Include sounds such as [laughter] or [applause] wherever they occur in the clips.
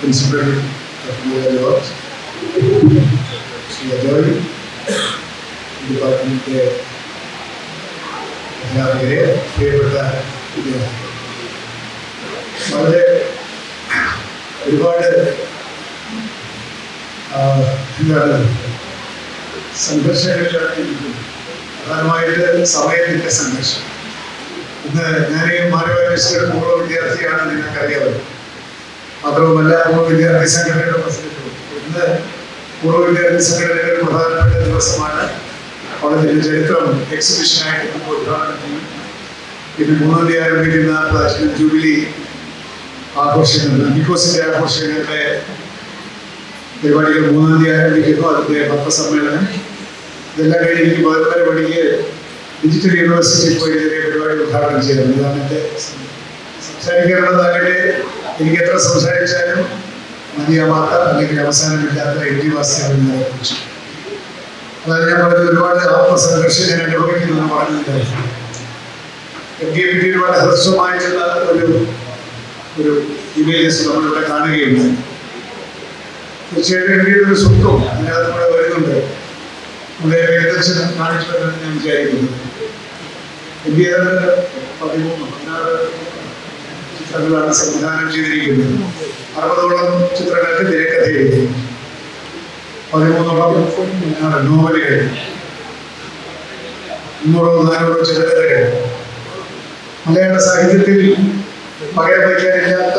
Principal Shri Ajoy ഡിപ്പാർട്ട്മെന്റിന്റെ അധ്യാപകരെ പ്രിയപ്പെട്ട വളരെ ഒരുപാട് എന്താണ് സംഘർഷങ്ങളിലാണ് പ്രധാനമായിട്ട് സമയത്തിന്റെ സംഘർഷം. ഇന്ന് ഞാൻ മാനവ പൂർവ വിദ്യാർത്ഥിയാണ് നിങ്ങൾക്കറിയാമല്ലോ. മാത്രവുമല്ല പൂർവ വിദ്യാർത്ഥി സംഘടനയുടെ പ്രസിഡന്റും ഇന്ന് പൂർവ വിദ്യാർത്ഥി സംഘടനയുടെ പ്രധാനപ്പെട്ട ദിവസമാണ്. കോളേജിന്റെ ചരിത്രം എക്സിബിഷനായിട്ട് നമുക്ക് ഉദ്ഘാടനം ചെയ്യും. പിന്നെ മൂന്നാം തീയതി ആരംഭിക്കുന്ന പ്ലാറ്റിനം ജൂബിലി ആഘോഷങ്ങൾ ബിക്കോസിന്റെ ആഘോഷങ്ങളുടെ പരിപാടികൾ മൂന്നാം തീയതി ആരംഭിക്കുന്നു. അതിന്റെ പത്രസമ്മേളനം. ഇതെല്ലാം കഴിഞ്ഞ് എനിക്ക് പതിനൊന്നര മണിക്ക് ഡിജിറ്റൽ യൂണിവേഴ്സിറ്റിയിൽ പോയി ഇതിന്റെ പരിപാടി ഉദ്ഘാടനം ചെയ്യണം. ഇതാണ് എന്റെ സംസാരിക്കാനുള്ളതാകട്ടെ എനിക്ക് എത്ര സംസാരിച്ചാലും മതിയാവാത്ത അല്ലെങ്കിൽ അവസാനമില്ലാത്ത എം വാസ്തവങ്ങളെ കുറിച്ച്. അതായത് ഞാൻ പറഞ്ഞത് ഒരുപാട് ആത്മസംഘർഷം ഞാൻ അനുഭവിക്കുന്നു പറഞ്ഞിട്ടുണ്ടായിരുന്നു ഒരുപാട് ഹ്രസ്വമായിട്ടുള്ള ഒരു ഒരു ഇമേജസ് നമ്മളിവിടെ കാണുകയുണ്ടായി തീർച്ചയായിട്ടും എം ഒരു സ്വത്വം അതിനകത്ത് കൂടെ വരുന്നുണ്ട്. നമ്മുടെ ഏകദേശം കാണിച്ചിട്ടുണ്ടെന്ന് ഞാൻ വിചാരിക്കുന്നത് എം പതിമൂന്ന് പതിനാറ് ചിത്രങ്ങളാണ് സംവിധാനം ചെയ്തിരിക്കുന്നത്. അറുപതോളം ചിത്രങ്ങൾക്ക് തിരക്കഥ എഴുതി പതിമൂന്നോളം നോവലുകൾ. മുന്നൂറോ നാനൂറോ ചെറുകഥകൾ മലയാള സാഹിത്യത്തിൽ പകരം വയ്ക്കാനില്ലാത്ത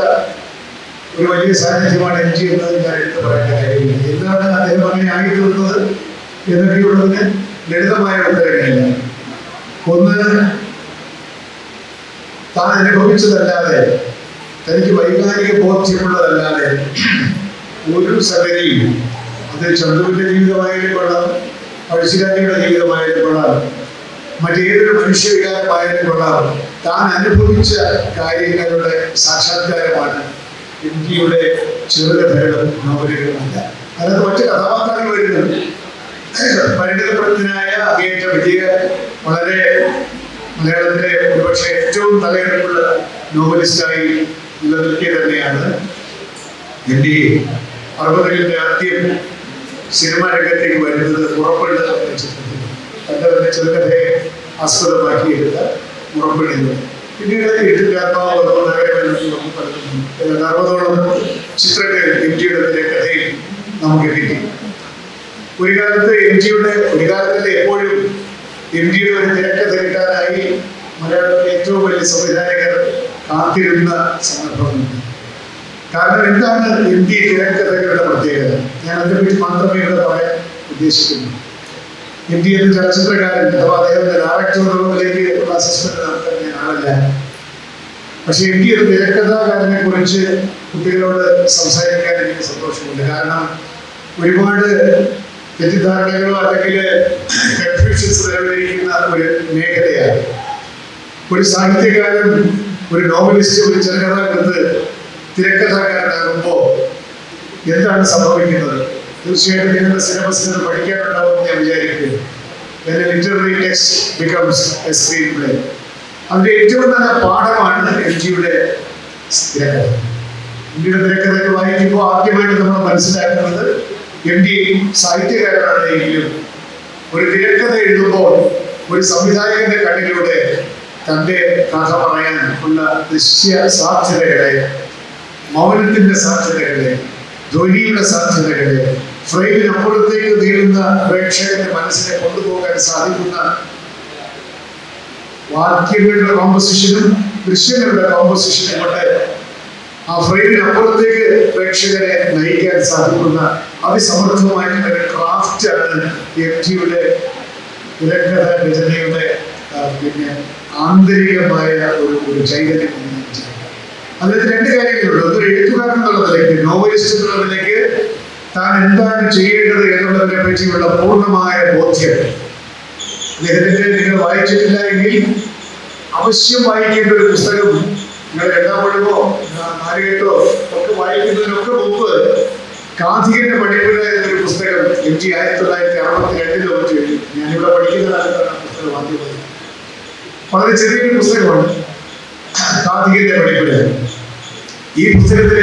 ഒരു വലിയ സാന്നിധ്യമാണ് എം ജി എന്നത് ഞാൻ എടുത്തു പറയാൻ കഴിയുന്നത്. എന്താണ് അദ്ദേഹം അങ്ങനെ ആയി തീർന്നത് എന്നൊക്കെയുള്ളതിന് ലളിതമായ ഉത്തരങ്ങളില്ല. ഒന്ന് താൻ അനുഭവിച്ചതല്ലാതെ തനിക്ക് വൈകാരിക ബോധ്യമുള്ളതല്ലാതെ ഒരു സംഗതിയും അത് ചന്ദ്രുവിന്റെ ജീവിതമായാലും കൊള്ളാം പഴശ്ശിരാജിയുടെ ജീവിതമായാലും കൊള്ളാം മറ്റേതൊരു മനുഷ്യവികാരമായാലും കൊള്ളാം. താൻ അനുഭവിച്ച കാര്യങ്ങളുടെ സാക്ഷാത്കാരമാണ്. ഇന്ത്യയുടെ ചെറുകഥകളും നോവലുകളുമല്ല അതിനകത്ത് മറ്റ് കഥാപാത്രങ്ങൾ വരുന്നുണ്ട് പരിണിതപ്രജ്ഞനായ അങ്ങേറ്റ വിജയ വളരെ മലയാളത്തിലെ ഒരുപക്ഷെ ഏറ്റവും തലയെടുപ്പുള്ള നോവലിസ്റ്റായി നിലനിൽക്കുക തന്നെയാണ് എന്റെ അറുപതുകളിലെ ആദ്യം സിനിമാ രംഗത്തേക്ക് വരുന്നത് പുറപ്പെടുന്ന ചിത്രത്തിൽ തന്റെ തന്നെ ചെറുകഥയെ ആസ്പദമാക്കിയെടുത്ത പുറപ്പെടുന്നത് പിന്നീട് എഴുത്തിന്റെ ആത്മാവ് നഗരം എന്നൊക്കെ നമുക്ക് പലതും അറുപതോളം ചിത്രങ്ങൾ ഇന്ത്യയുടെ തിരക്കഥയിൽ നമുക്ക് കിട്ടി. ഒരു കാലത്ത് എം ജിയുടെ ഒരു കാലത്തല്ല എപ്പോഴും എം ജിയുടെ ഒരു തിരക്കഥ കിട്ടാനായി മലയാളത്തിലെ ഏറ്റവും വലിയ സംവിധായകർ കാത്തിരുന്ന സന്ദർഭമുണ്ട് കാരണം എന്താണ് ജി തിരക്കഥകളുടെ പ്രത്യേകത? ഞാൻ അതിനെപ്പറ്റി മാത്രമേ ഇവിടെ പറയാൻ ഉദ്ദേശിക്കുന്നു. ജി എന്ന ചലച്ചിത്രകാരൻ അഥവാ അദ്ദേഹത്തിന്റെ ഡയറക്ടർ റൂമിലേക്ക് അസസ്മെന്റ് നടത്താൻ ഞാൻ ആളല്ല. പക്ഷെ എം ഒരു തിരക്കഥാകാരനെ കുറിച്ച് കുട്ടികളോട് സംസാരിക്കാൻ എനിക്ക് സന്തോഷമുണ്ട്. കാരണം ഒരുപാട് തെറ്റിദ്ധാരണകളോ അല്ലെങ്കിൽ കൺഫ്യൂഷൻസ് നിലവിലിരിക്കുന്ന ഒരു മേഖലയാണ്. ഒരു സാഹിത്യകാരൻ ഒരു നോവലിസ്റ്റ് ഒരു ചെറുകഥാകൃത്ത് തിരക്കഥാകാരനാകുമ്പോൾ എന്താണ് സംഭവിക്കുന്നത്? തീർച്ചയായിട്ടും നിങ്ങളുടെ സിലബസിൽ അത് പഠിക്കാനുണ്ടാവും ഞാൻ വിചാരിക്കുന്നു. Literary text becomes a screenplay അതിന്റെ ഏറ്റവും നല്ല പാഠമാണ് എൽ ജിയുടെ തിരക്കഥ ഇന്ത്യയുടെ തിരക്കഥയൊക്കെ വായിക്കുമ്പോൾ ആദ്യമായിട്ട് നമ്മൾ മനസ്സിലാക്കുന്നത് എം ഡിയും സാഹിത്യകാരനാണെങ്കിലും ഒരു തിരക്കഥ എഴുതുമ്പോൾ ഒരു സംവിധായകന്റെ കണ്ണിലൂടെ തന്റെ കഥ പറയാൻ ഉള്ള ദൃശ്യ സാധ്യതകളെ മൗനത്തിന്റെ സാധ്യതകളെ ധ്വനിയുടെ സാധ്യതകളെ ഫ്രെയിമിനപ്പുറത്തേക്ക് നീളുന്ന പ്രേക്ഷകന്റെ മനസ്സിനെ കൊണ്ടുപോകാൻ സാധിക്കുന്ന വാക്യങ്ങളുടെ കോമ്പസിഷനും ദൃശ്യങ്ങളുടെ കോമ്പസിഷനും കൊണ്ട് ആ ഫ്രെയിമിനപ്പുറത്തേക്ക് പ്രേക്ഷകരെ നയിക്കാൻ സാധിക്കുന്ന അതിസമർത്ഥമായിട്ടുള്ള ഒരു ക്രാഫ്റ്റാണ് എം ടിയുടെ തിരക്കഥ രചനയുടെ പിന്നെ ആന്തരികമായ ഒരു ഒരു ചൈതന്യം ഞാൻ രണ്ട് കാര്യങ്ങളുണ്ട്. ഒന്ന് എഴുത്തുകാരൻ എന്നുള്ള നിലയ്ക്ക് നോവലിസ്റ്റ് എന്നുള്ള നിലയ്ക്ക് താൻ എന്താണ് ചെയ്യേണ്ടത് എന്നുള്ളതിനെ പറ്റിയുള്ള പൂർണമായ ബോധ്യം. അദ്ദേഹത്തിന്റെ നിങ്ങൾ വായിച്ചിട്ടില്ല എങ്കിൽ അവശ്യം വായിക്കേണ്ട ഒരു പുസ്തകം നിങ്ങൾ രണ്ടാം പഴുവോ നാലുകെട്ടോ ഒക്കെ വായിക്കുന്നതിനൊക്കെ മുമ്പ് കാന്തികന്റെ പഠിപ്പിന് എന്നൊരു പുസ്തകം എം ജി ആയിരത്തി തൊള്ളായിരത്തി അറുപത്തി രണ്ടിൽ മറ്റു എഴുതി ഞാനിവിടെ പഠിക്കുന്ന കാലത്താണ് പുസ്തകം ആദ്യം വായിച്ചത്. വളരെ ചെറിയൊരു പുസ്തകമാണ് കാന്തികന്റെ പഠിപ്പിന് ഈ പുസ്തകത്തിൽ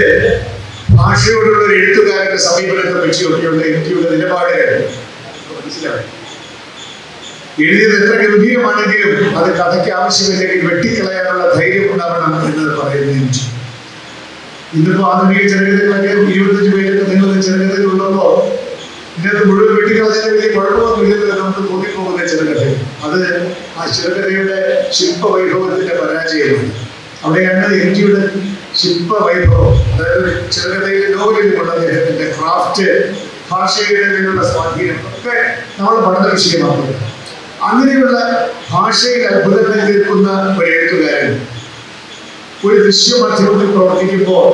ഭാഷയോടുള്ള ഒരു എഴുത്തുകാരന്റെ സമീപനത്തെ പറ്റിയൊക്കെയുള്ള എനിക്കുള്ള നിലപാട് മനസ്സിലായി. എഴുതിയത് എത്ര ഗംഭീരമാണെങ്കിലും അത് കഥയ്ക്ക് ആവശ്യമില്ലെങ്കിൽ വെട്ടിക്കളയാനുള്ള ധൈര്യം ഉണ്ടാവണം എന്ന് പറയുന്നതിന് ഇന്നിപ്പോ ആധുനിക ചെറുകഥകളൊക്കെ ഇരുപത്തഞ്ച് പേരൊക്കെ നിങ്ങളുടെ ചെറുകഥകൾ ഉള്ളപ്പോ ഇതിനകത്ത് മുഴുവൻ വെട്ടിക്കളഞ്ഞാൽ വലിയ കുഴപ്പമൊന്നുമില്ലെന്ന് നമുക്ക് തോന്നിപ്പോകുന്ന ചെറുകഥ അത് ആ ചെറുകഥയുടെ ശില്പ വൈഭവത്തിന്റെ പരാജയമാണ്. അവിടെയാണ് ഇന്ത്യയുടെ ശില്പവൈഭവം അതായത് ചെറുകഥയിലെ നോവലിലുമുള്ള അദ്ദേഹത്തിന്റെ ക്രാഫ്റ്റ് ഭാഷയുടെ മേലുള്ള സ്വാധീനം. ഒക്കെ നമ്മൾ പഠന വിഷയമാകുന്നത് അങ്ങനെയുള്ള ഭാഷയിൽ അത്ഭുതങ്ങൾ തീർക്കുന്ന ഒരു എഴുത്തുകാരൻ. ഒരു ദൃശ്യമാധ്യമത്തിൽ പ്രവർത്തിക്കുമ്പോൾ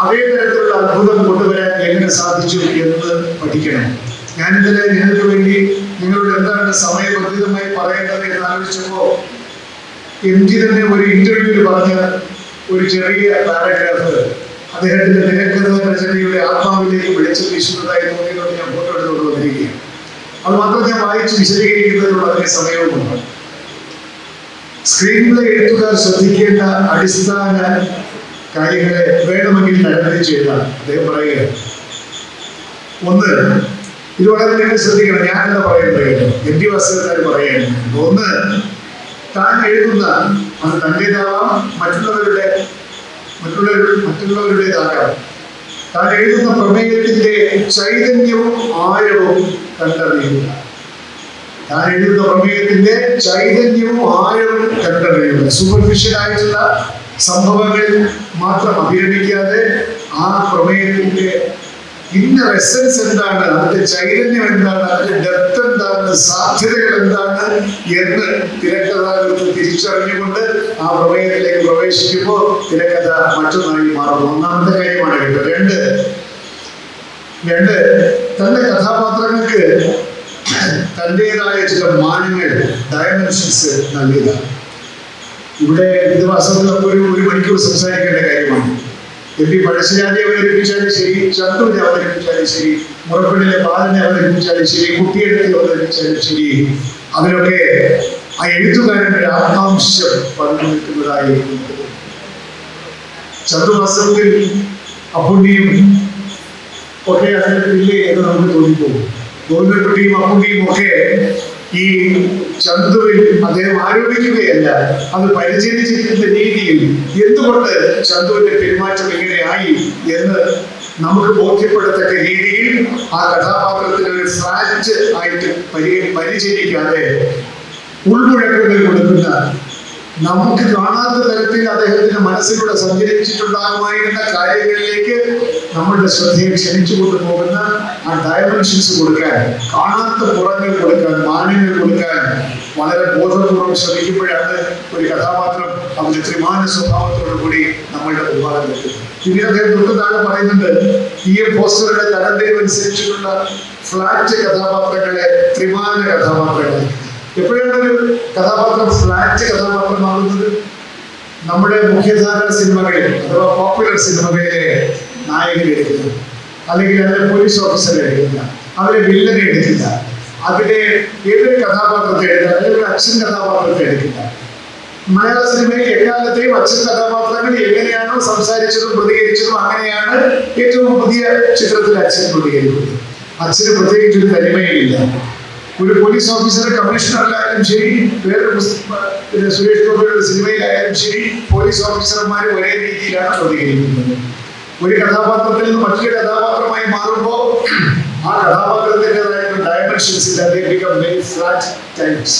അതേ തരത്തിലുള്ള അത്ഭുതം കൊണ്ടുവരാൻ എങ്ങനെ സാധിച്ചു എന്ന് പഠിക്കണം. ഇന്നലെ നിങ്ങൾക്ക് വേണ്ടി നിങ്ങളോട് എന്താണ് സമയബന്ധിതമായി പറയേണ്ടത് എന്ന് ആലോചിച്ചപ്പോ എം ജി തന്നെ ഒരു ഇന്റർവ്യൂവിൽ പറഞ്ഞ ഒരു ചെറിയ പാരഗ്രാഫ് അദ്ദേഹത്തിന്റെ നിരക്കുന്ന രചനയുടെ ആത്മാവിലേക്ക് വിളിച്ചു വീശുന്നതായി തോന്നിയതുകൊണ്ട് ഞാൻ ഫോട്ടോ എടുത്തുകൊണ്ട് വന്നിരിക്കുകയാണ്. അത് മാത്രം ഞാൻ വായിച്ച് വിശദീകരിക്കുന്നതിനുള്ള അതിന് സമയവുമുണ്ട്. സ്ക്രീൻ പ്ലേ എഴുത്തുകാർ ശ്രദ്ധിക്കേണ്ട അടിസ്ഥാന കാര്യങ്ങളെ വേണമെങ്കിൽ തരണം ചെയ്ത അദ്ദേഹം പറയുക ഒന്ന് ഇത് വളരെ നിങ്ങൾ ശ്രദ്ധിക്കണം. ഞാനെന്താ പറയുന്നത്? എം ടി വാസുദേവൻ പറയുകയാണ് ഒന്ന് താൻ എഴുതുന്ന അത് തന്റെതാവാം മറ്റുള്ളവരുടെ മറ്റുള്ളവരുടെ മറ്റുള്ളവരുടേതാകാം താൻ എഴുതുന്ന പ്രമേയത്തിന്റെ ചൈതന്യവും ആഴവും കണ്ടറിയുക. താൻ എഴുതുന്ന പ്രമേയത്തിന്റെ ചൈതന്യവും ആഴവും കണ്ടറിയുക. സൂപ്പർഫിഷ്യൽ ആയിട്ടുള്ള സംഭവങ്ങൾ മാത്രം അഭിരമിക്കാതെ ആ പ്രമേയത്തിന്റെ ഇന്നർ റെസൻസ് എന്താണ്? അതിന്റെ ചൈതന്യം എന്താണ്? അതിന്റെ ഡെപ്ത് എന്താണ്? സാധ്യതകൾ എന്താണ്? എന്ന് തിരക്കഥാകൃത്ത് തിരിച്ചറിഞ്ഞുകൊണ്ട് ആ പ്രമേയത്തിലേക്ക് പ്രവേശിക്കുമ്പോൾ തിരക്കഥ മറ്റൊന്നായി മാറും ഒന്നാമത്തെ കാര്യമാണ് കേട്ടോ രണ്ട് രണ്ട് തന്റെ കഥാപാത്രങ്ങൾക്ക് തന്റെതായ ചില മാനങ്ങൾ ഡയമെൻഷൻസ് നൽകുക ഇവിടെ ഇത് വാസ്തവത്തിൽ നമുക്ക് ഒരു ഒരു മണിക്കൂർ സംസാരിക്കേണ്ട കാര്യമാണ്. എം പി പഴശ്ശിരാജെ അവതരിപ്പിച്ചാലും ശരി ചന്തുവിനെ അവതരിപ്പിച്ചാലും ശരി മുറപ്പെണ്ണിലെ ബാലനെ അവതരിപ്പിച്ചാലും ശരി കുട്ടിയെടുത്തി അവതരിപ്പിച്ചാലും ശരി. അതിലൊക്കെ ആ എഴുത്തുകാരന്റെ ആത്മാംശം പറഞ്ഞു നിൽക്കുന്നതായി വാസ്തവത്തിൽ അപ്പുണ്ണിയും ഒക്കെ അതിന്റെ ഇല്ലേ എന്ന് നമുക്ക് തോന്നിപ്പോകും. ഗോവിന്ദക്കുട്ടിയും അപ്പുണ്ണിയും ഒക്കെ ഈ ചന്തുവിൽ അദ്ദേഹം ആരോപിക്കുകയല്ല അത് പരിചരിച്ചിരിക്കുന്ന രീതിയിൽ. എന്തുകൊണ്ട് ചന്തുവിന്റെ പെരുമാറ്റം ഇങ്ങനെയായി എന്ന് നമുക്ക് ബോധ്യപ്പെടത്തക്ക രീതിയിൽ ആ കഥാപാത്രത്തിന് ഒരു ഫ്ലാറ്റ് ആയിട്ട് പരി പരിചരിക്കാതെ ഉൾമുഴക്കങ്ങൾ കൊടുക്കുന്ന നമുക്ക് കാണാത്ത തരത്തിൽ അദ്ദേഹത്തിന്റെ മനസ്സിലൂടെ സഞ്ചരിച്ചിട്ടുണ്ടാകുമായിരുന്ന കാര്യങ്ങളിലേക്ക് നമ്മളുടെ ശ്രദ്ധയെ ക്ഷണിച്ചു കൊണ്ടുപോകുന്ന ആ ഡയമെൻഷൻസ് കൊടുക്കാൻ കാണാത്ത പുറങ്ങൾ കൊടുക്കാൻ മാന്യങ്ങൾ കൊടുക്കാൻ വളരെ ബോധപൂർവം ശ്രമിക്കുമ്പോഴാണ് ഒരു കഥാപാത്രം അവന്റെ ത്രിമാന സ്വഭാവത്തോടു കൂടി നമ്മളുടെ മുമ്പാകെ നിൽക്കുന്നത് പിന്നീട് അദ്ദേഹം തൊട്ട് താഴെ പറയുന്നുണ്ട് ഇ എം ഫോസ്റ്ററുടെ തരംതിരിവനുസരിച്ചിട്ടുള്ള ഫ്ലാറ്റ് കഥാപാത്രങ്ങളെ ത്രിമാന കഥാപാത്രങ്ങളെ. എപ്പോഴാണ് ഒരു കഥാപാത്രം ഫ്ലാറ്റ് കഥാപാത്രമാകുന്നത് നമ്മുടെ മുഖ്യധാര സിനിമകളിൽ അഥവാ പോപ്പുലർ സിനിമകളിലെ നായകൻ എടുക്കുക അല്ലെങ്കിൽ അതിലെ പോലീസ് ഓഫീസർ എടുക്കില്ല അവരെ വില്ലനെ എടുക്കില്ല അതിലെ ഏതൊരു കഥാപാത്രത്തെ എടുക്കുക അല്ലെങ്കിൽ അച്ഛൻ കഥാപാത്രത്തെ എടുക്കില്ല മലയാള സിനിമയിൽ എക്കാലത്തെയും അച്ഛൻ കഥാപാത്രങ്ങൾ എങ്ങനെയാണോ സംസാരിച്ചതും പ്രതികരിച്ചതും അങ്ങനെയാണ് ഏറ്റവും പുതിയ ചിത്രത്തിൽ അച്ഛൻ പ്രതികരിക്കുന്നത്. അച്ഛന് പ്രത്യേകിച്ച് ഒരു തനിമയില്ല ഒരു പോലീസ് ഓഫീസറെ കമ്മീഷണറിലായാലും ശരി വേറെ സുരേഷ് ഗോപിയുടെ സിനിമയിലായാലും ശരി പോലീസ് ഓഫീസർമാർ ഒരേ രീതിയിലാണ് പ്രതികരിക്കുന്നത്. ഒരു കഥാപാത്രത്തിൽ നിന്ന് മറ്റൊരു കഥാപാത്രമായി മാറുമ്പോൾ ആ കഥാപാത്രത്തിന്റെതായിട്ടുള്ള ഡയമെൻഷൻസ് ഫ്ലാറ്റ് ടൈപ്സ്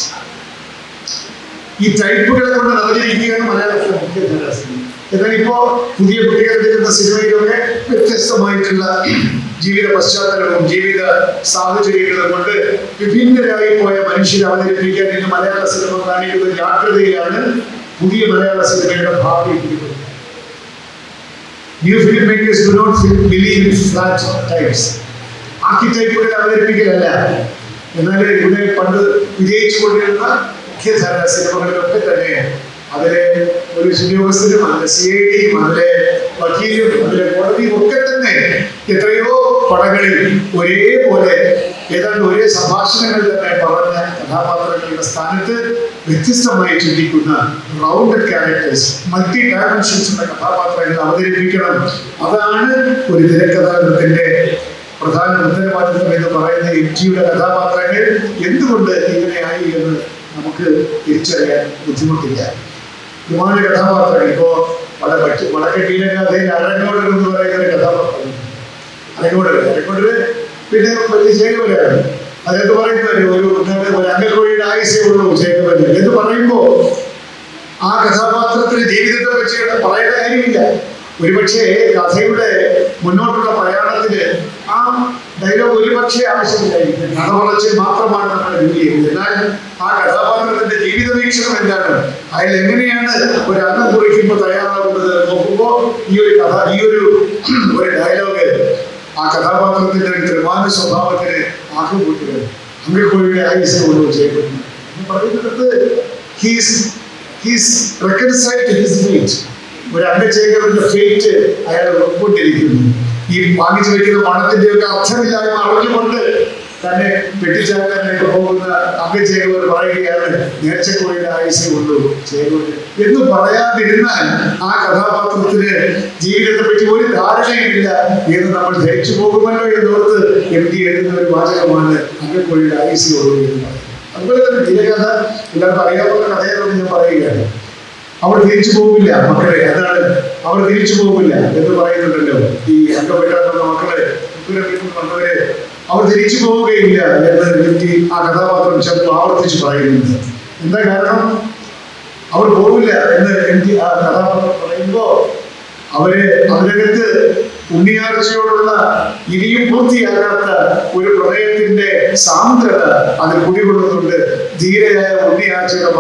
ഈ ടൈപ്പുകളെ കൊണ്ട് നടന്നിരിക്കുകയാണ് മലയാളത്തിലെ മുഖ്യധാര സിനിമ എന്നാൽ ഇപ്പോ പുതിയ കുട്ടികൾ എടുക്കുന്ന സിനിമയിലൊക്കെ വ്യത്യസ്തമായിട്ടുള്ള ജീവിത പശ്ചാത്തലവും ജീവിത സാഹചര്യങ്ങളും കൊണ്ട് വിഭിന്നരായി പോയ മനുഷ്യരെ അവതരിപ്പിക്കാൻ ഇന്ന് മലയാള സിനിമ കാണിക്കുന്ന ജാഗ്രതയിലാണ് പുതിയ മലയാള സിനിമയുടെ ഭാവി ഇരിക്കുന്നത്. New film makers do not believe in flat types ആർക്കിടൈപ്പുകൾ അവതരിപ്പിക്കലല്ല. എന്നാൽ ഇവിടെ പണ്ട് വിജയിച്ചുകൊണ്ടിരുന്ന മുഖ്യധാര സിനിമകളിലൊക്കെ തന്നെ അതിലെ ഒരു ഉദ്യോഗസ്ഥരും അതിലെ സി ഐ ഡിയും അതിലെ വക്കീലും അതിലെ കോടതിയും ഒക്കെ തന്നെ എത്രയോ പടങ്ങളിൽ ഒരേപോലെ ഏതാണ്ട് ഒരേ സംഭാഷണങ്ങൾ തന്നെ പറഞ്ഞ കഥാപാത്രങ്ങളുടെ സ്ഥാനത്ത് വ്യത്യസ്തമായി ചിന്തിക്കുന്ന റൗണ്ടഡ് ക്യാരക്ടേഴ്സ് മൾട്ടി ഡയമെൻഷൻസ് ഉള്ള കഥാപാത്രങ്ങൾ അവതരിപ്പിക്കണം. അതാണ് ഒരു തിരക്കഥാകൃത്തിന്റെ പ്രധാന ഉത്തരവാദിത്വം എന്ന് പറയുന്ന എം ജിയുടെ കഥാപാത്രങ്ങൾ എന്തുകൊണ്ട് ഇങ്ങനെയായി എന്ന് നമുക്ക് തിരിച്ചറിയാൻ ബുദ്ധിമുട്ടില്ല. വിമാന കഥാപാത്രങ്ങൾ ഇപ്പോ വളരെ പറ്റ വടക്കട്ടീന കഥയിൽ അരങ്ങോടർ എന്ന് പറയുന്ന ഒരു കഥാപാത്രം. അരങ്ങോടർ അരങ്ങോടർ പിന്നെ വലിയ ശേഖവരാണ് അതെന്ന് പറയുന്നത് ഒരു ഒരു അംഗൻകോഴിയുടെ ആയുസേ ഉള്ളൂ ശേഖരം എന്ന് പറയുമ്പോ ആ കഥാപാത്രത്തിന് ജീവിതത്തെ വെച്ച് പറയേണ്ട കാര്യമില്ല. ഒരുപക്ഷെ കഥയുടെ മുന്നോട്ടുള്ള പ്രയാണത്തിന് ആ ഡയലോഗ് ഒരുപക്ഷെ ആവശ്യമില്ലായിരിക്കും. കഥ പറച്ചിൽ മാത്രമാണ് എന്നാൽ ആ കഥാപാത്രത്തിന്റെ എന്താണ് അതിൽ എങ്ങനെയാണ് ഒരു അന്നം കുറിക്കുമ്പോൾ തയ്യാറാകുന്നത് നോക്കുമ്പോൾ ഈ ഒരു കഥ ഈ ഒരു [clears throat] ഡയലോഗ് ആ കഥാപാത്രത്തിന്റെ ഒരു ത്രിമാന സ്വഭാവത്തിന് ആക്കുകൂട്ടുക അംഗക്കോഴിയുടെ ആയുസ് കൊണ്ട് ചെയ്യപ്പെടുന്നു. ഹീസ് ഫേറ്റ് ഒരു അംഗചേകവന്റെ ഫേറ്റ് അയാൾ ഉൾക്കൊണ്ടിരിക്കുന്നു. ഈ വാങ്ങിച്ചു വെക്കുന്ന പണത്തിന്റെ ഒക്കെ അർത്ഥമില്ലായ്മ അറിഞ്ഞുകൊണ്ട് തന്നെ വെട്ടിച്ചാക്കാനായിട്ട് പോകുന്ന അംഗചേകവർ പറയുകയാണ് നേർച്ചക്കോഴിയുടെ ആയുസ് ഉള്ളൂ ചേകവർ എന്ന് പറയാതിരുന്നാൽ ആ കഥാപാത്രത്തിന് ജീവിതത്തെ പറ്റി ഒരു ധാരണയുമില്ല എന്ന് നമ്മൾ ധരിച്ചു പോകുമല്ലോ എന്നോർത്ത് എം ഡി എഴുതുന്ന ഒരു വാചകമാണ് അംഗക്കോഴിയുടെ ആയുസ് ഉള്ളൂ എന്ന് പറയുന്നത്. അതുപോലെ തന്നെ തിരകഥ എല്ലാവർക്കും അറിയാവുന്ന കഥയെന്ന് ഞാൻ പറയുകയാണ്. അവർ തിരിച്ചു പോകില്ല മക്കളെ അതാണ് അവർ തിരിച്ചു പോകില്ല എന്ന് പറയുന്നുണ്ടല്ലോ ഈ അംഗപ്പെട്ടാത്ത മക്കളെ. ഉത്തരവിൽ വന്നവരെ അവർ തിരിച്ചു പോവുകയില്ല. എന്ന് എനിക്ക് ആ കഥാപാത്രം ചിലപ്പോൾ ആവർത്തിച്ച് പറയുന്നുണ്ട്. എന്താ കാരണം? അവർ പോകില്ല എന്ന് എനിക്ക് ആ കഥാപാത്രം പറയുമ്പോ അവരെ അവരകത്ത് ഉണ്ണിയാഴ്ചയോടുള്ള ഇനിയും പൂർത്തിയാകാത്ത ഒരു പ്രണയത്തിന്റെ സാന്ദ്രത അതിൽ കുടികൊള്ളുന്നുണ്ട്. ധീരയായ ഉണ്ണിയാഴ്ചയുടെ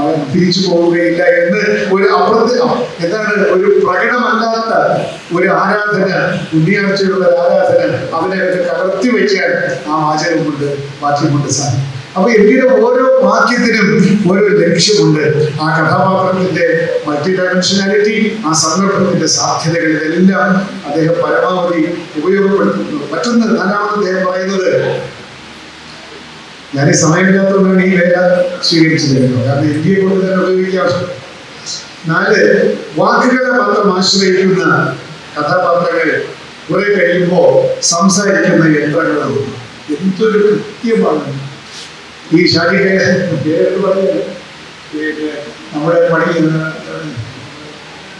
അവൻ തിരിച്ചു പോവുകയില്ല എന്ന് എന്താണ് ഒരു പ്രകടമല്ലാത്ത ഒരു ആരാധന ഉണ്ണിയാഴ്ചയുള്ള ഒരു ആരാധന അവനെ കലർത്തി വയ്ക്കാൻ ആ വാചകം കൊണ്ട് വാക്യം കൊണ്ട് സാധിക്കും. അപ്പൊ എന്തിനും ഓരോ വാക്യത്തിനും ഓരോ ലക്ഷ്യമുണ്ട്. ആ കഥാപാത്രത്തിന്റെ മൾട്ടി ഡയമെൻഷനാലിറ്റി ആ സന്ദർഭത്തിന്റെ സാധ്യതകൾ ഇതെല്ലാം അദ്ദേഹം പരമാവധി ഉപയോഗപ്പെടുത്തുന്നു. മറ്റൊന്ന് നാലാമത് അദ്ദേഹം പറയുന്നത് ഞാൻ ഈ സമയമില്ലാത്തതുകൊണ്ടാണ് ഈ വേല സ്വീകരിച്ചത്. കേട്ടോ കാരണം ഇന്ത്യയെ കൊണ്ട് തന്നെ ഉപയോഗിക്കാം? നാല് വാക്കുകളെ മാത്രം ആശ്രയിക്കുന്ന കഥാപാത്രങ്ങൾ കുറെ കഴിയുമ്പോൾ സംസാരിക്കുന്ന യന്ത്രങ്ങളും. എന്തൊരു കൃത്യമാണ്. ഈ ശാരീരിക നമ്മുടെ പണി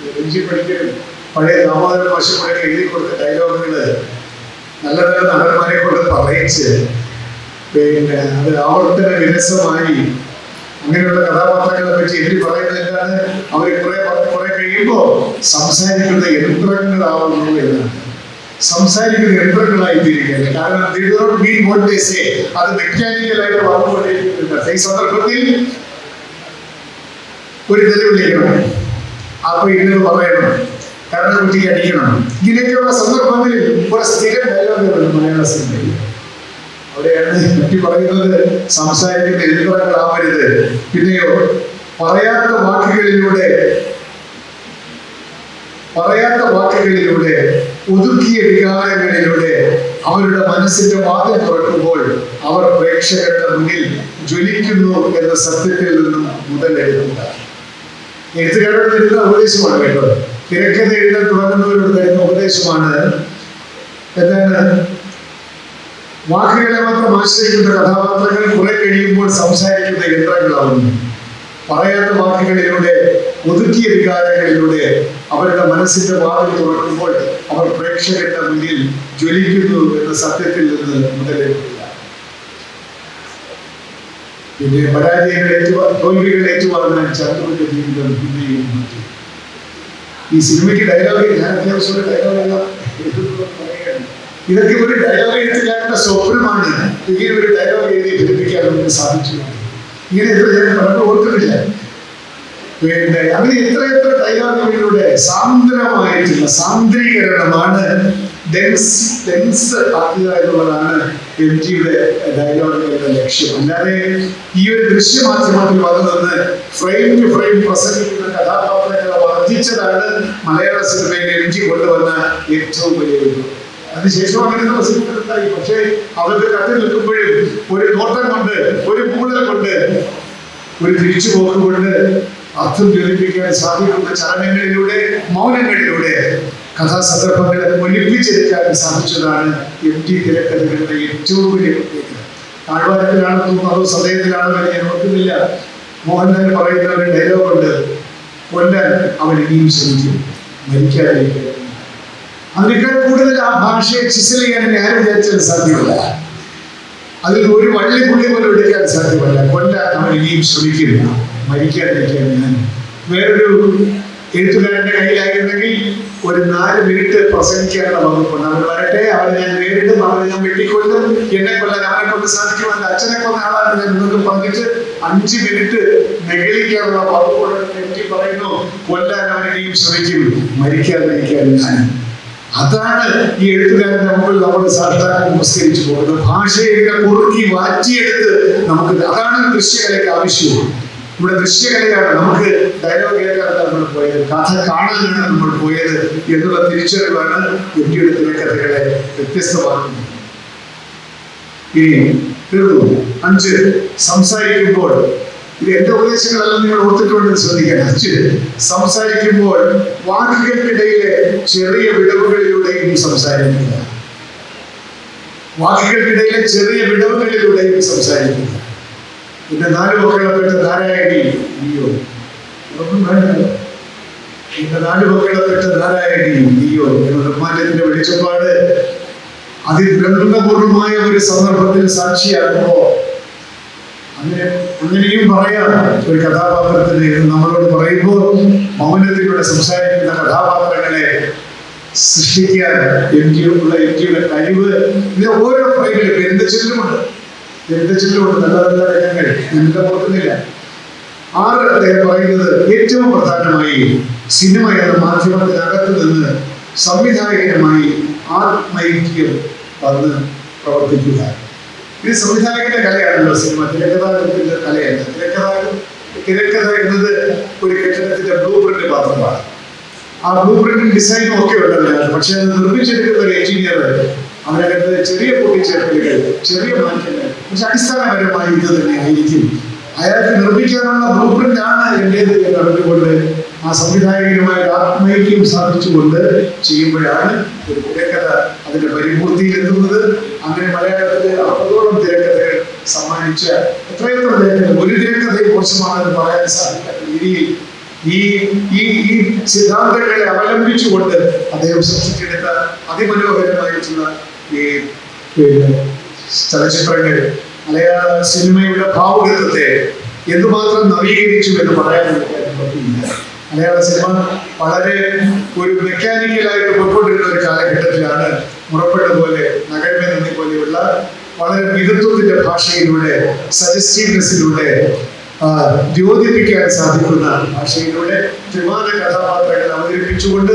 രഞ്ജി പഠിക്കലും പഴയ ദാമോദരൻ മാഷപ്പഴൊക്കെ എഴുതി കൊടുത്ത ഡയലോഗുകൾ നല്ല നല്ല നടന്മാരെ കൊണ്ട് പറയിച്ച് പിന്നെ അത് ആവർത്തന വിരസമായി അങ്ങനെയുള്ള കഥാപാത്രങ്ങളെ പറ്റി എഴുതി പറയുന്നത് എന്താണ്? അവർ കുറെ കുറെ കഴിയുമ്പോൾ സംസാരിക്കുന്ന യന്ത്രങ്ങളാവുന്നു എന്നാണ്. സംസാരിക്കുന്ന യന്ത്രങ്ങളായി തീരുകയാണ് കാരണം. അത് മെക്കാനിക്കലായിട്ട് വന്നുകൊണ്ടിരിക്കുന്നുണ്ട് ഈ സന്ദർഭത്തിൽ ഒരു തെളിവ് വിളിക്കണം അപ്പൊ ഇന്നത് പറയണം. കരണ കുട്ടിക്ക് അടിക്കണം. ഇങ്ങനെയൊക്കെയുള്ള സന്ദർഭങ്ങളിൽ ഒരു സ്ഥിരം ഡയലോഗുകൾ മലയാള സിനിമയിൽ അവിടെയാണ് പറ്റി പറയുന്നത്. സംസാരിക്കുന്ന യന്ത്രങ്ങളാവരുത് പിന്നെയോ പറയാത്ത വാക്കുകളിലൂടെ പറയാത്ത വാക്കുകളിലൂടെ ഒതുക്കിയ വികാരങ്ങളിലൂടെ അവരുടെ മനസ്സിന്റെ വാദം തുറക്കുമ്പോൾ അവർ പ്രേക്ഷകരുടെ മുന്നിൽ ജ്വലിക്കുന്നു എന്ന സത്യത്തിൽ നിന്നും മുതലെടുക്കുക എഴുത്തുകാരുടെ തരുന്ന ഉപദേശമാണ് കേട്ടോ തിരക്കഥ എഴുതാൻ തുടങ്ങുന്നവരോട് തരുന്ന ഉപദേശമാണ് എന്താണ് മാത്രം കഥാപാത്രങ്ങൾ കുറെ കഴിയുമ്പോൾ സംസാരിക്കുന്ന യന്ത്രങ്ങളാവുന്നു. പറയാത്ത വാക്കുകളിലൂടെ ഒതുക്കിയ വികാരങ്ങളിലൂടെ അവരുടെ മനസ്സിന്റെ വാതിൽ തുറക്കുമ്പോൾ അവർ പ്രേക്ഷകരുടെ മുന്നിൽ ജ്വലിക്കുന്നു എന്ന സത്യത്തിൽ നിന്ന് മുതലെടുക്കുക പിന്നെ പരാജയങ്ങൾ ഏറ്റുവാ തോൽവികൾ ഏറ്റുപറഞ്ഞാൽ ചന്ദ്രന്റെ ജീവിതം ഹിന്ദിയും ഈ സിനിമയ്ക്ക് ഡയലോഗ് ഞാൻ അത്യാവശ്യം ഡയലോഗ് എല്ലാം ഇതൊക്കെ ഒരു ഡയലോഗ് എഴുത്തുകാരുടെ സ്വപ്നമാണ്. ഇങ്ങനെ ഒരു ഡയലോഗ് എഴുതി ഫലിപ്പിക്കാൻ നമുക്ക് സാധിച്ചു ഇങ്ങനെ എത്ര ഞാൻ പണ്ട് ഓർക്കുന്നില്ല. പിന്നെ അങ്ങനെ എത്ര എത്ര ഡയലോഗുകളിലൂടെ സാന്ദ്രമായിട്ടുള്ള സാന്ദ്രീകരണമാണ് ഡെൻസ് ഡെൻസ് ആക്കുക എന്നുള്ളതാണ് എം ജിയുടെ ഡയലോഗുകളുടെ ലക്ഷ്യം. അല്ലാതെ ഈ ഒരു ദൃശ്യമാധ്യമത്തിൽ വളർന്നത് ഫ്രെയിം ടു ഫ്രെയിം പ്രസംഗിക്കുന്ന കഥാപാത്രങ്ങളെ വർദ്ധിച്ചതാണ് മലയാള സിനിമയിൽ എം ജി കൊണ്ടുവന്ന ഏറ്റവും വലിയ ഒരു അതിനുശേഷം അങ്ങനെ പ്രസിദ്ധപ്പെടുത്തായി പക്ഷേ അവർക്ക് കത്തി നിൽക്കുമ്പോഴും ഒരു നോട്ടം കൊണ്ട് ഒരു മൂടൽ കൊണ്ട് ഒരു തിരിച്ചുപോക്ക് കൊണ്ട് അർത്ഥം ജ്വലിപ്പിക്കാൻ സാധിക്കുന്ന ചലനങ്ങളിലൂടെ മൗനങ്ങളിലൂടെ കഥാസന്ദർഭങ്ങളെ ഒലിപ്പിച്ചെടുക്കാൻ സാധിച്ചതാണ് എം ടി തിരക്കഥകളുടെ ഏറ്റവും വലിയ പ്രത്യേകത. താഴ്വാരത്തിലാണെന്ന് തോന്നുന്നു അതോ സദയത്തിലാണെന്ന് ഞാൻ ഓർക്കുന്നില്ല. മോഹൻലാൽ പറയുന്ന ഒരു ഡയലോഗ് ഉണ്ട്. കൊല്ലാൻ അവൻ ഇനിയും ശ്രമിക്കും. മരിക്കാതിരിക്കും അതിനേക്കാൾ കൂടുതൽ ആ ഭാഷയെ ചിസിൽ ചെയ്യാൻ ആരും വിചാരിച്ചാൽ സാധ്യമല്ല. അതിൽ ഒരു വള്ളി പുള്ളി പോലും എടുക്കാൻ സാധ്യമല്ല. കൊല്ലാൻ അവൻ ഇനിയും ശ്രമിക്കില്ല. മരിക്കാതിരിക്കാൻ ഞാൻ. വേറൊരു എഴുത്തുകാരന്റെ കയ്യിലായിരുന്നെങ്കിൽ ഒരു നാല് മിനിറ്റ് പ്രസംഗിക്കാനുള്ള വകുപ്പുണ്ട്. അവർ വരട്ടെ അവനെ ഞാൻ നേരിടും അവനെ ഞാൻ വെട്ടിക്കൊണ്ടും എന്നെ കൊല്ലാൻ അവനെ കൊണ്ട് സാധിക്കും അച്ഛനെ കൊന്ന ആളാണ് ഞാൻ എന്നൊക്കെ പറഞ്ഞിട്ട് അഞ്ച് മിനിറ്റ് നെഗളിക്കാനുള്ള വകുപ്പ് പറയുന്നു. കൊല്ലാൻ അവൻ ഇനിയും ശ്രമിക്കും. മരിക്കാതിരിക്കാൻ ഞാൻ. അതാണ് ഈ എഴുത്തുകാരന്റെ മുമ്പിൽ നമ്മൾ സാധാരണ നമസ്കരിച്ചു പോകുന്നത്. ഭാഷയൊക്കെ കുറുക്കി മാറ്റിയെടുത്ത് നമുക്ക് അതാണ് ദൃശ്യകലയ്ക്ക് ആവശ്യം ഇവിടെ ദൃശ്യകലയാണ് നമുക്ക് ഡയലോഗ് കേൾക്കാനല്ല നമ്മൾ പോയത്? കഥ കാണാനാണ് നമ്മൾ പോയത് എന്നുള്ള തിരിച്ചറിവാണ് ഇന്ത്യയുടെ തിരക്കഥകളെ വ്യത്യസ്തമാക്കുന്നത്. ഇനി തീർന്നു. അഞ്ച്. സംസാരിക്കുമ്പോൾ ഇത് എന്റെ ഉപദേശങ്ങളെല്ലാം നിങ്ങൾ ഓർത്തിട്ടുണ്ടെന്ന് ശ്രദ്ധിക്കാൻ അച്ഛൻ സംസാരിക്കുമ്പോൾ വാക്കുകൾക്കിടയിലെ ചെറിയ വിടവുകളിലൂടെയും സംസാരിക്കുക. വാക്കുകൾക്കിടയിലെ ചെറിയ വിടവുകളിലൂടെയും സംസാരിക്കുക. പിന്നെ നാല് മക്കളെപ്പെട്ട നാരായണി നീയോ? ഒന്നും വേണ്ടല്ലോ. പിന്നെ നാല് മക്കളെപ്പെട്ട നാരായണി നീയോ? എന്ന നിർമ്മാറ്റത്തിന്റെ വെളിച്ചപ്പാട് അതിദുരന്തപൂർണമായ ഒരു സന്ദർഭത്തിൽ സാക്ഷിയാകുമ്പോ അങ്ങനെ അങ്ങനെയും പറയാം ഒരു കഥാപാത്രത്തിന് ഇത് നമ്മളോട് പറയുമ്പോൾ മൗനത്തിലൂടെ സംസാരിക്കുന്ന കഥാപാത്രങ്ങളെ സൃഷ്ടിക്കാൻ എംജിയുള്ള എംജിയുടെ കഴിവ് ഇത് ഓരോ പ്രൈവിലും എന്ത് ചെല്ലുമുണ്ട്? എന്ത് ചെല്ലുമുണ്ട്? നല്ല നല്ല രംഗങ്ങൾ. എന്റെ ഓർക്കുന്നില്ല ആറ് അദ്ദേഹം പറയുന്നത് ഏറ്റവും പ്രധാനമായി സിനിമ എന്ന മാധ്യമത്തിനകത്ത് നിന്ന് സംവിധായകനുമായി ആത്മൈക്യം വന്ന് പ്രവർത്തിക്കുക. ഇത് സംവിധായകന്റെ കലയാണല്ലോ സിനിമ. തിരക്കഥാകൃത്തിന്റെ കലയല്ല. തിരക്കഥ തിരക്കഥ എന്നത് ഒരു കെട്ടിടത്തിന്റെ ബ്ലൂ പ്രിന്റ് മാത്രമാണ്. ആ ബ്ലൂ പ്രിന്റും ഡിസൈനും ഒക്കെ ഉണ്ടല്ലോ പക്ഷെ അത് നിർമ്മിച്ചെടുക്കുന്ന ഒരു എഞ്ചിനീയർ അതിനകത്ത് ചെറിയ കൂട്ടിച്ചേർക്കലുകൾ ചെറിയ മാറ്റങ്ങൾ പക്ഷെ അടിസ്ഥാനപരമായി ഇത് തന്നെ ആയിരിക്കും. അയാൾക്ക് നിർമ്മിക്കാനുള്ള ബ്ലൂ പ്രിന്റ് ആണ് എന്റേത് എന്ന് അറിഞ്ഞുകൊണ്ട് ആ സംവിധായകനുമായ ആത്മൈക്യം സാധിച്ചുകൊണ്ട് ചെയ്യുമ്പോഴാണ് ഒരു തിരക്കഥ അതിന്റെ പരിപൂർത്തിയിലെത്തുന്നത്. അങ്ങനെ മലയാളത്തിലെ അറുപതോളം തിരക്കഥകൾ സമ്മാനിച്ച എത്രയെത്ര തിരക്കഥ ഒരു തിരക്കഥയെ മോശമാണെന്ന് പറയാൻ സാധിക്കാത്ത രീതിയിൽ ഈ ഈ ഈ സിദ്ധാന്തങ്ങളെ അവലംബിച്ചുകൊണ്ട് അദ്ദേഹം സൃഷ്ടിച്ചെടുത്ത അതിമനോഹരമായിട്ടുള്ള ഈ പിന്നെ ചലച്ചിത്രങ്ങൾ മലയാള സിനിമയുടെ ഭാവുകത്വത്തെ എന്തുമാത്രം നവീകരിച്ചു എന്ന് പറയാൻ പറ്റില്ല. മലയാള സിനിമ വളരെ ഒരു മെക്കാനിക്കലായിട്ട് പൊയ്ക്കൊണ്ടിരുന്ന ഒരു കാലഘട്ടത്തിലാണ് മുറപ്പെട്ട പോലെ നന്ദി വളരെ മിതത്വത്തിന്റെ ഭാഷയിലൂടെ സജസ്റ്റീവ്നെസ്സിലൂടെ ദ്യോതിപ്പിക്കാൻ സാധിക്കുന്ന ഭാഷയിലൂടെ ത്രിമാന കഥാപാത്രങ്ങൾ അവതരിപ്പിച്ചുകൊണ്ട്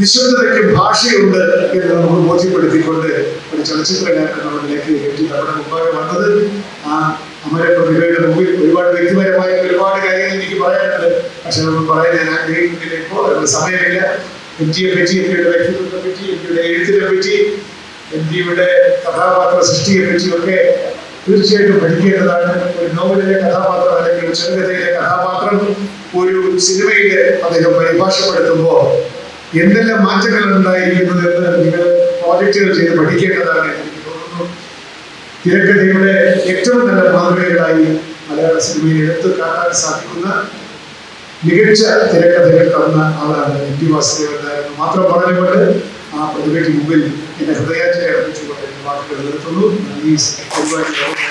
നിശ്ചിതതയ്ക്ക് ഭാഷയുണ്ട് എന്ന് നമുക്ക് ബോധ്യപ്പെടുത്തിക്കൊണ്ട് ഒരു ചലച്ചിത്രകാരൻ നമ്മളിലേക്ക് എത്തി. നമ്മുടെ മുമ്പാകെ വന്നത് ആ അമര പ്രതിഭയുടെ മുമ്പിൽ ഒരുപാട് വ്യക്തിപരമായ ഒരുപാട് കാര്യങ്ങൾ എനിക്ക് പറയാനുണ്ട്. പക്ഷെ നമ്മൾ പറയാൻ ഞാൻ ആഗ്രഹിക്കുന്നില്ല ഇപ്പോൾ. സമയമില്ല. എം ജിയെ പറ്റി എം ജിയുടെ വ്യക്തിത്വത്തെ പറ്റി എം ജിയുടെ എഴുത്തിനെ പറ്റി എം ജിയുടെ കഥാപാത്ര സൃഷ്ടിയെ പറ്റിയൊക്കെ തീർച്ചയായിട്ടും പഠിക്കേണ്ടതാണ്. ഒരു നോവലിലെ കഥാപാത്രം അല്ലെങ്കിൽ ഒരു ചെറുകഥയിലെ കഥാപാത്രം ഒരു സിനിമയിലെ അദ്ദേഹം പരിഭാഷപ്പെടുത്തുമ്പോൾ എന്തെല്ലാം മാറ്റങ്ങൾ ഉണ്ടായിരിക്കുന്നത് എന്ന് നിങ്ങൾ പ്രോജക്റ്റുകൾ ചെയ്ത് പഠിക്കേണ്ടതാണ് എനിക്ക് തോന്നുന്നു. തിരക്കഥയുടെ ഏറ്റവും നല്ല മാതൃകകളായി മലയാള സിനിമയിൽ എടുത്തു കാണാൻ സാധിക്കുന്ന മികച്ച തിരക്കഥകൾ തന്ന ആളാണ് എം ടി വാസുദേവൻ മാത്രം പറഞ്ഞുകൊണ്ട് ആ പ്രതിഭയ്ക്ക് മുമ്പിൽ que na verdade é a última vez que eu estou no Luiz, que foi o Guardião.